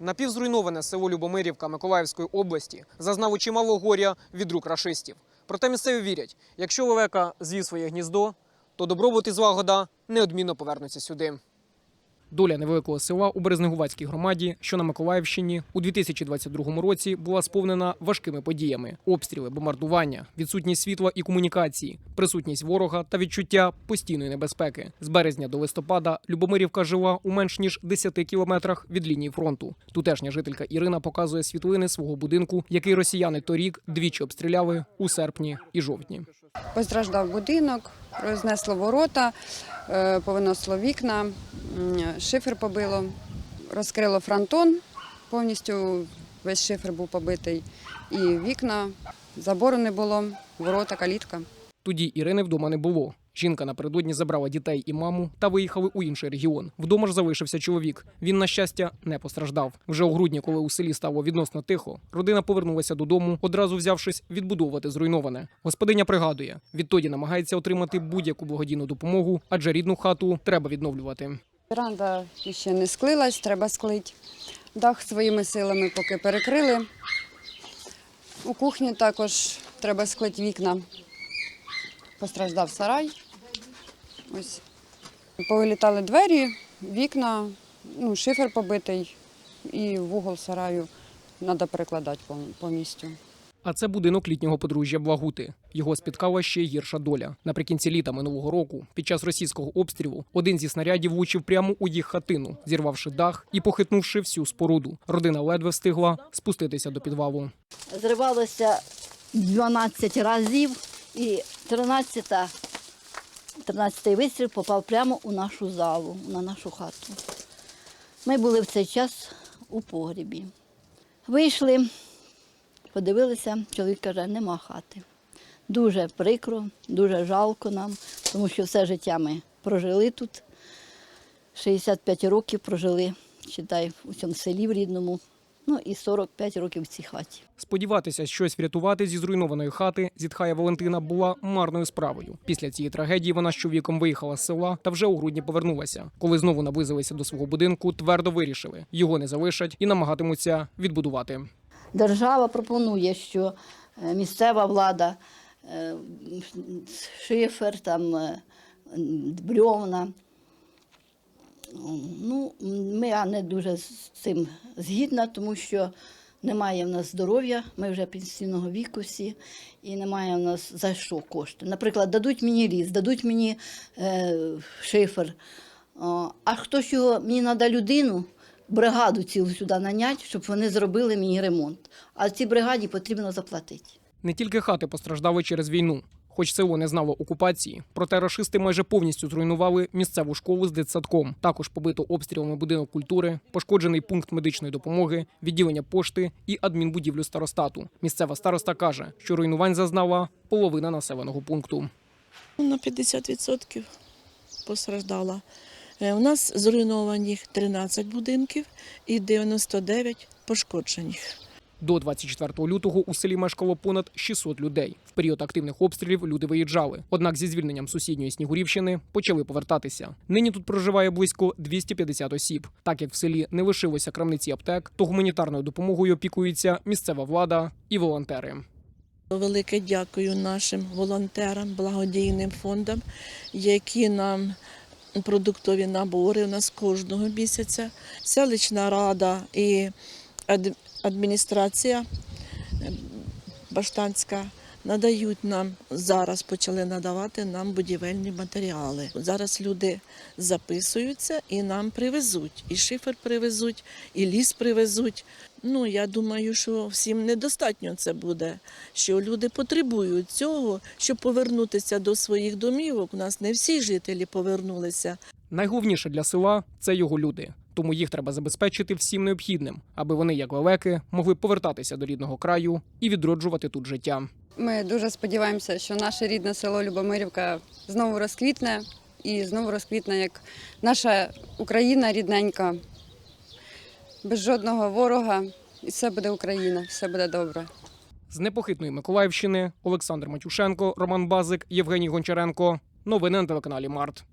Напівзруйноване село Любомирівка Миколаївської області зазнало чимало горя від рук рашистів. Проте місцеві вірять, якщо лелека з'їв своє гніздо, то добробут і злагода неодмінно повернуться сюди. Доля невеликого села у Березнегувацькій громаді, що на Миколаївщині, у 2022 році була сповнена важкими подіями: обстріли, бомбардування, відсутність світла і комунікації, присутність ворога та відчуття постійної небезпеки. З березня до листопада Любомирівка жила у менш ніж 10 кілометрах від лінії фронту. Тутешня жителька Ірина показує світлини свого будинку, який росіяни торік двічі обстріляли у серпні і жовтні. Постраждав будинок, рознесло ворота, повиносло вікна, шифер побило, розкрило фронтон, повністю весь шифер був побитий. І вікна, забору не було, ворота, калітка. Тоді Ірини вдома не було. Жінка напередодні забрала дітей і маму та виїхали у інший регіон. Вдома ж залишився чоловік. Він, на щастя, не постраждав. Вже у грудні, коли у селі стало відносно тихо, родина повернулася додому, одразу взявшись відбудовувати зруйноване. Господиня пригадує, відтоді намагається отримати будь-яку благодійну допомогу, адже рідну хату треба відновлювати. Веранда ще не склилась, треба склити. Дах своїми силами поки перекрили. У кухні також треба склити вікна. Постраждав сарай. Ось. Повилітали двері, вікна, ну, шифер побитий і вугол сараю треба перекладати пов- повністю. А це будинок літнього подружжя Благути. Його спіткала ще гірша доля. Наприкінці літа минулого року, під час російського обстрілу, один зі снарядів влучив прямо у їх хатину, зірвавши дах і похитнувши всю споруду. Родина ледве встигла спуститися до підвалу. зривалося 12 разів і 13 13 вистріл попав прямо у нашу залу, на нашу хату. Ми були в цей час у погрібі. Вийшли, подивилися, чоловік каже, нема хати. Дуже прикро, дуже жалко нам, тому що все життя ми прожили тут. 65 років прожили, читай, у цьому селі в рідному, ну і 45 років в цій хаті. Сподіватися щось врятувати зі зруйнованої хати, зітхає Валентина, була марною справою. Після цієї трагедії вона з чоловіком виїхала з села та вже у грудні повернулася. Коли знову наблизилися до свого будинку, твердо вирішили, його не залишать і намагатимуться відбудувати. Держава пропонує, що е, місцева влада, е, шифер, там, е, брьовна. Ну, ми не дуже з цим згідна, тому що немає в нас здоров'я, ми вже пенсійного віку всі, і немає в нас за що кошти. Наприклад, дадуть мені ліс, дадуть мені е, шифер. А хтось його, мені треба людину, бригаду цілу сюди нанять, щоб вони зробили мені ремонт. А цій бригаді потрібно заплатити. Не тільки хати постраждали через війну. Хоч село не знало окупації, проте рашисти майже повністю зруйнували місцеву школу з дитсадком. Також побито обстрілами будинок культури, пошкоджений пункт медичної допомоги, відділення пошти і адмінбудівлю старостату. Місцева староста каже, що руйнувань зазнала половина населеного пункту. На 50% постраждала. Е, У нас зруйнованих 13 будинків і 99 пошкоджених. До 24 лютого у селі мешкало понад 600 людей. В період активних обстрілів люди виїжджали. Однак зі звільненням сусідньої Снігурівщини почали повертатися. Нині тут проживає близько 250 осіб. Так як в селі не лишилося крамниці аптек, то гуманітарною допомогою опікується місцева влада і волонтери. Велике дякую нашим волонтерам, благодійним фондам, які нам продуктові набори у нас кожного місяця. Селищна рада і адміністрація е, Баштанська надають нам зараз, почали надавати нам будівельні матеріали. Зараз люди записуються і нам привезуть. І шифер привезуть, і ліс привезуть. Ну, я думаю, що всім недостатньо це буде, що люди потребують цього, щоб повернутися до своїх домівок. У нас не всі жителі повернулися. Найголовніше для села це його люди. Тому їх треба забезпечити всім необхідним, аби вони, як лелеки, могли повертатися до рідного краю і відроджувати тут життя. Ми дуже сподіваємося, що наше рідне село Любомирівка знову розквітне і знову розквітне як наша Україна рідненька, без жодного ворога. І все буде Україна, все буде добре. З непохитної Миколаївщини Олександр Матюшенко, Роман Базик, Євгеній Гончаренко. Новини на телеканалі Март.